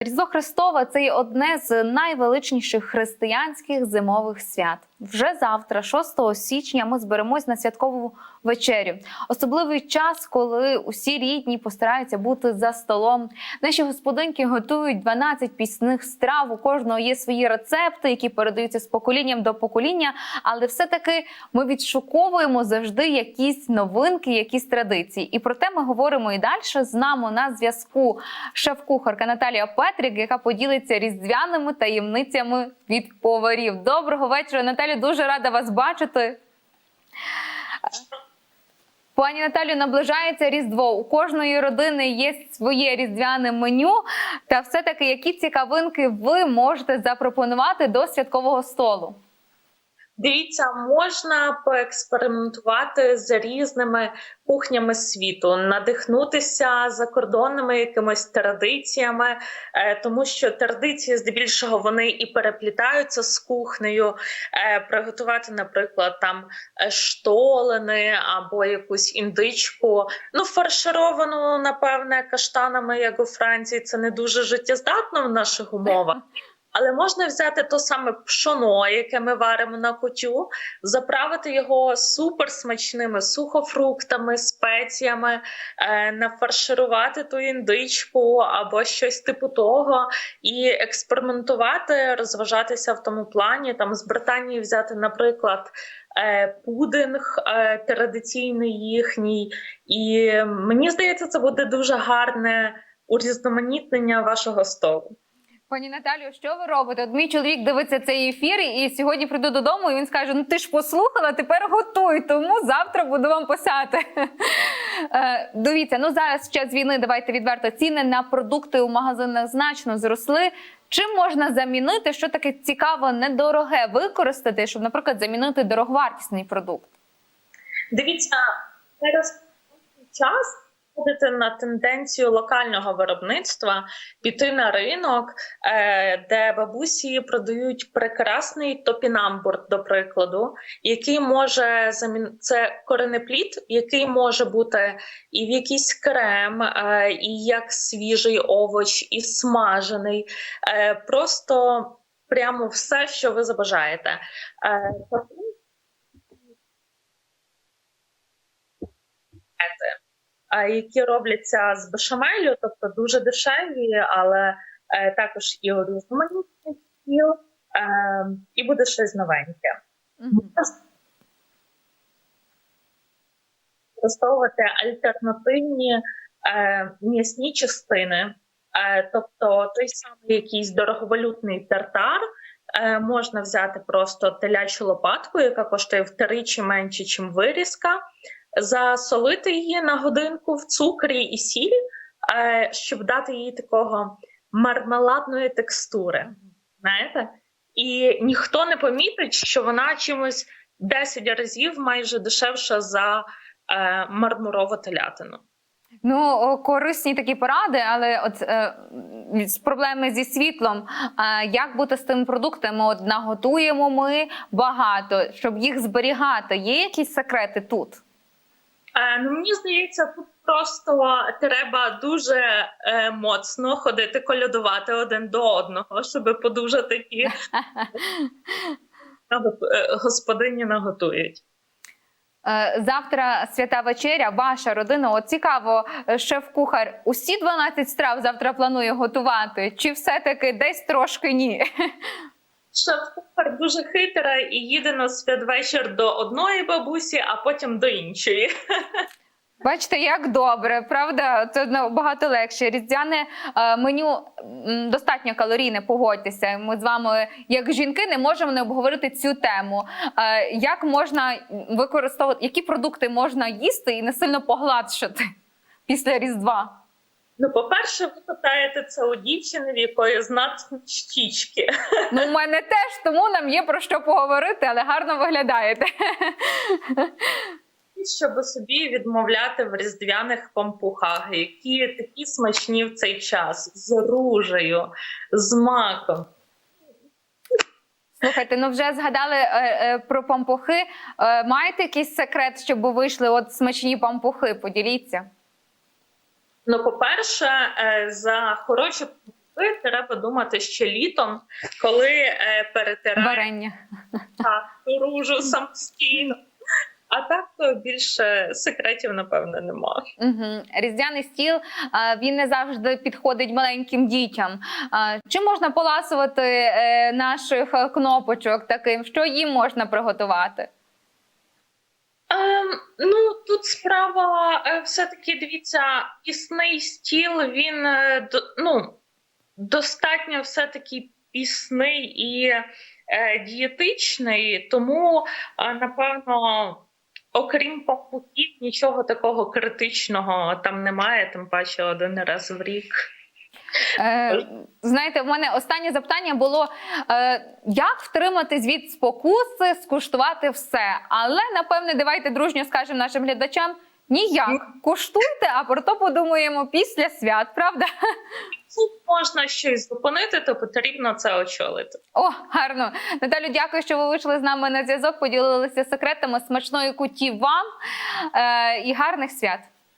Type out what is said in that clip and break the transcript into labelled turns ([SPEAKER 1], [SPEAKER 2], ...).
[SPEAKER 1] Різдво Христове це є одне з найвеличніших християнських зимових свят. Вже завтра, 6 січня, ми зберемось на святкову вечерю. Особливий час, коли усі рідні постараються бути за столом. Наші господинки готують 12 пісних страв. У кожного є свої рецепти, які передаються з поколінням до покоління. Але все-таки ми відшуковуємо завжди якісь новинки, якісь традиції. І про те ми говоримо і далі. З нами на зв'язку шеф-кухарка Наталія Петрик, яка поділиться різдвяними таємницями від поварів. Доброго вечора, Наталю. Дуже рада вас бачити. Пані Наталю, наближається Різдво. У кожної родини є своє різдвяне меню. Та все-таки які цікавинки ви можете запропонувати до святкового столу?
[SPEAKER 2] Дивіться, можна поекспериментувати з різними кухнями світу, надихнутися закордонними якимись традиціями, е, тому що традиції здебільшого вони і переплітаються з кухнею. Е, Приготувати, наприклад, там е, штолени або якусь індичку, ну фаршировану, напевне, каштанами, як у Франції, це не дуже життєздатно в наших умовах. Але можна взяти то саме пшоно, яке ми варимо на кутю, заправити його суперсмачними сухофруктами, спеціями, е, нафарширувати ту індичку або щось типу того, і експериментувати, розважатися в тому плані. Там з Британії взяти, наприклад, е, пудинг е, традиційний їхній. І мені здається, це буде дуже гарне урізноманітнення вашого столу.
[SPEAKER 1] Пані Наталію, що ви робите? От мій чоловік дивиться цей ефір, і сьогодні прийду додому, і він скаже: Ну ти ж послухала, тепер готуй, тому завтра буду вам писати. Е, Дивіться, ну зараз час війни давайте відверто ціни на продукти у магазинах значно зросли. Чим можна замінити, що таке цікаво, недороге використати, щоб, наприклад, замінити дороговартісний продукт?
[SPEAKER 2] Дивіться, зараз час ходити на тенденцію локального виробництва, піти на ринок, е, де бабусі продають прекрасний топінамбур, до прикладу, який може замін... це коренеплід, який може бути і в якийсь крем, е, і як свіжий овоч, і смажений. Е, Просто прямо все, що ви забажаєте. Е, а, які робляться з бешамелю, тобто дуже дешеві, але е, також і різноманітний стіл, е, і буде щось новеньке. Використовувати альтернативні е, м'ясні частини, е, тобто той самий якийсь дороговалютний тартар. Можна взяти просто телячу лопатку, яка коштує втричі менше, ніж вирізка, засолити її на годинку в цукрі і сіль, е, щоб дати їй такого мармеладної текстури. Знаєте? І ніхто не помітить, що вона чимось 10 разів майже дешевша за е, мармурову телятину.
[SPEAKER 1] Ну, корисні такі поради, але от е, проблеми зі світлом. Е, як бути з тими продуктами? От наготуємо ми багато, щоб їх зберігати. Є якісь секрети тут?
[SPEAKER 2] Е, ну, мені здається, тут просто треба дуже е, моцно ходити колядувати один до одного, щоб подужати ті е, господині наготують.
[SPEAKER 1] Е, Завтра свята вечеря, ваша родина. От цікаво, шеф-кухар усі 12 страв завтра планує готувати, чи все-таки десь трошки ні?
[SPEAKER 2] Шеф-кухар дуже хитра і їде на святвечір до одної бабусі, а потім до іншої.
[SPEAKER 1] Бачите, як добре, правда? Це набагато легше. Різдвяне е, меню достатньо калорійне, погодьтеся. Ми з вами, як жінки, не можемо не обговорити цю тему. Е, як можна використовувати, які продукти можна їсти і не сильно погладшити після Різдва?
[SPEAKER 2] Ну, по-перше, ви питаєте це у дівчини, в якої знатні щічки.
[SPEAKER 1] Ну, у мене теж, тому нам є про що поговорити, але гарно виглядаєте.
[SPEAKER 2] щоб собі відмовляти в різдвяних пампухах, які такі смачні в цей час з ружею, з маком.
[SPEAKER 1] Слухайте, ну вже згадали е, е, про пампухи. Е, маєте якийсь секрет, щоб вийшли от смачні пампухи? Поділіться.
[SPEAKER 2] Ну, по-перше, е, за хороші гриби треба думати ще літом, коли е, ту ружу самостійно. А так то більше секретів, напевно, нема.
[SPEAKER 1] Угу. Різдвяний стіл він не завжди підходить маленьким дітям. А, Чим можна поласувати е, наших е, кнопочок таким? Що їм можна приготувати?
[SPEAKER 2] Ем, ну тут справа е, все-таки дивіться, пісний стіл він е, ну, достатньо все-таки пісний і е, дієтичний, тому е, напевно. Окрім пампуків, нічого такого критичного там немає, тим паче один раз в рік.
[SPEAKER 1] Е, знаєте, в мене останнє запитання було: е, як втриматись від спокуси, скуштувати все. Але напевне, давайте дружньо скажемо нашим глядачам: ніяк куштуйте, а про то подумаємо після свят, правда?
[SPEAKER 2] Тут можна щось зупинити, то потрібно це очолити.
[SPEAKER 1] О, гарно. Наталю, дякую, що ви вийшли з нами на зв'язок, поділилися секретами смачної куті вам е, і гарних свят.